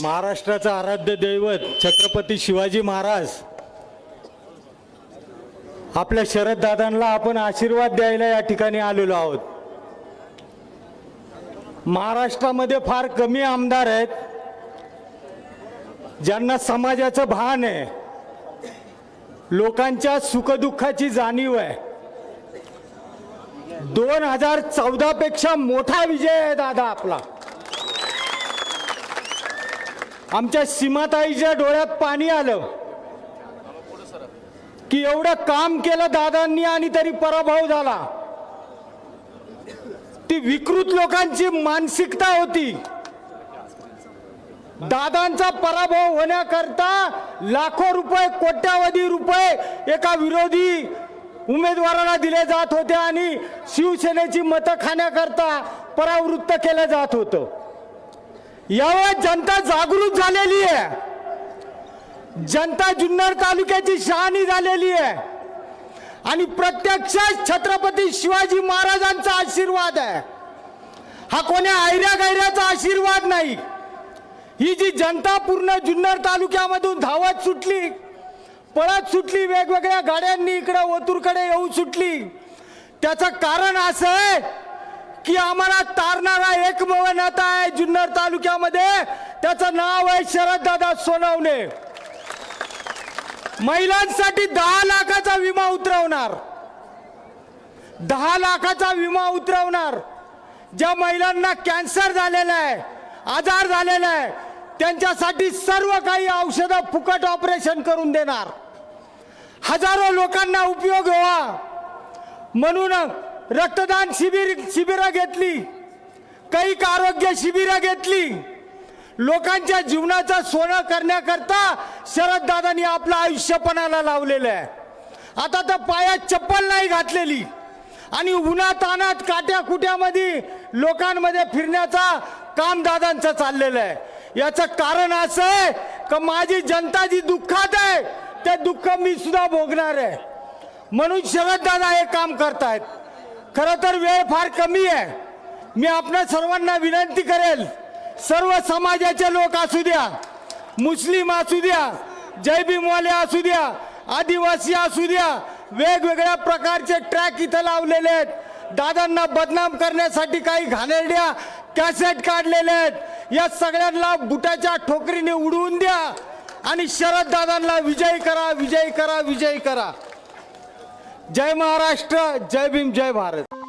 महाराष्ट्राचं आराध्य दैवत छत्रपती शिवाजी महाराज. आपल्या शरद दादांना आपण आशीर्वाद द्यायला या ठिकाणी आलेलो आहोत. महाराष्ट्रामध्ये फार कमी आमदार आहेत. ज्यांना समाजाचं भान आहे. लोकांच्या सुखदुःखाची जाणीव आहे. दोन हजार चौदा पेक्षा मोठा विजय आहे दादा आपला. आमच्या सीमाताईच्या डोळ्यात पाणी आलं. की एवढं काम केलं दादांनी आणि तरी पराभव झाला. ती विकृत लोकांची मानसिकता होती. दादांचा पराभव होण्याकरता लाखो रुपये कोट्यावधी रुपये एका विरोधी उमेदवाराला दिले जात होते आणि शिवसेनेची मतं खाण्याकरता परावृत्त केलं जात होतं. यावेळेस जनता जागृत झालेली आहे. जनता जुन्नर तालुक्याची शहाणी झालेली आहे. आणि प्रत्यक्षात छत्रपती शिवाजी महाराजांचा आशीर्वाद आहे. हा कोण्या आयऱ्या गैऱ्याचा आशीर्वाद नाही. ही जी जनता पूर्ण जुन्नर तालुक्यामधून धावत सुटली पळत सुटली वेगवेगळ्या गाड्यांनी इकडे ओतूरकडे येऊ सुटली त्याचं कारण असं आहे की आम्हाला तारणारा एकमेव नेता आहे जुन्नर तालुक्यामध्ये. त्याचं नाव आहे शरददादा सोनवणे. महिलांसाठी दहा लाखाचा विमा उतरवणार. दहा लाखाचा विमा उतरवणार. ज्या महिलांना कॅन्सर झालेला आहे आजार झालेला आहे त्यांच्यासाठी सर्व काही औषधं फुकट ऑपरेशन करून देणार. हजारो लोकांना उपयोग व्हावा. म्हणून रक्तदान शिबिर शिबिरं घेतली काही आरोग्य शिबिरं घेतली. लोकांच्या जीवनाचा सोनं करण्याकरता शरददादांनी आपलं आयुष्यपणाला लावलेलं आहे. आता तर पायात चप्पल नाही घातलेली. आणि उन्हातानात काट्या कुट्यामध्ये लोकांमध्ये फिरण्याचा काम दादांचं चाललेलं आहे. याचं कारण असं आहे का माझी जनता जी दुःखात आहे ते दुःख मी सुद्धा भोगणार आहे. म्हणून शरददादा हे काम करतायत. खरं तर वेळ फार कमी आहे. मी आपल्या सर्वांना विनंती करेल सर्व समाजाचे लोक असू द्या मुस्लिम असू द्या जय भीमवाले असू द्या आदिवासी असू द्या वेगवेगळ्या प्रकारचे ट्रॅक इथं लावलेले आहेत. दादांना बदनाम करण्यासाठी काही घाणेरड्या कॅसेट काढलेले आहेत. या सगळ्यांना बुटाच्या ठोकरीने उडवून द्या आणि शरद दादांना विजयी करा विजयी करा विजयी करा. जय महाराष्ट्र जय भीम जय भारत.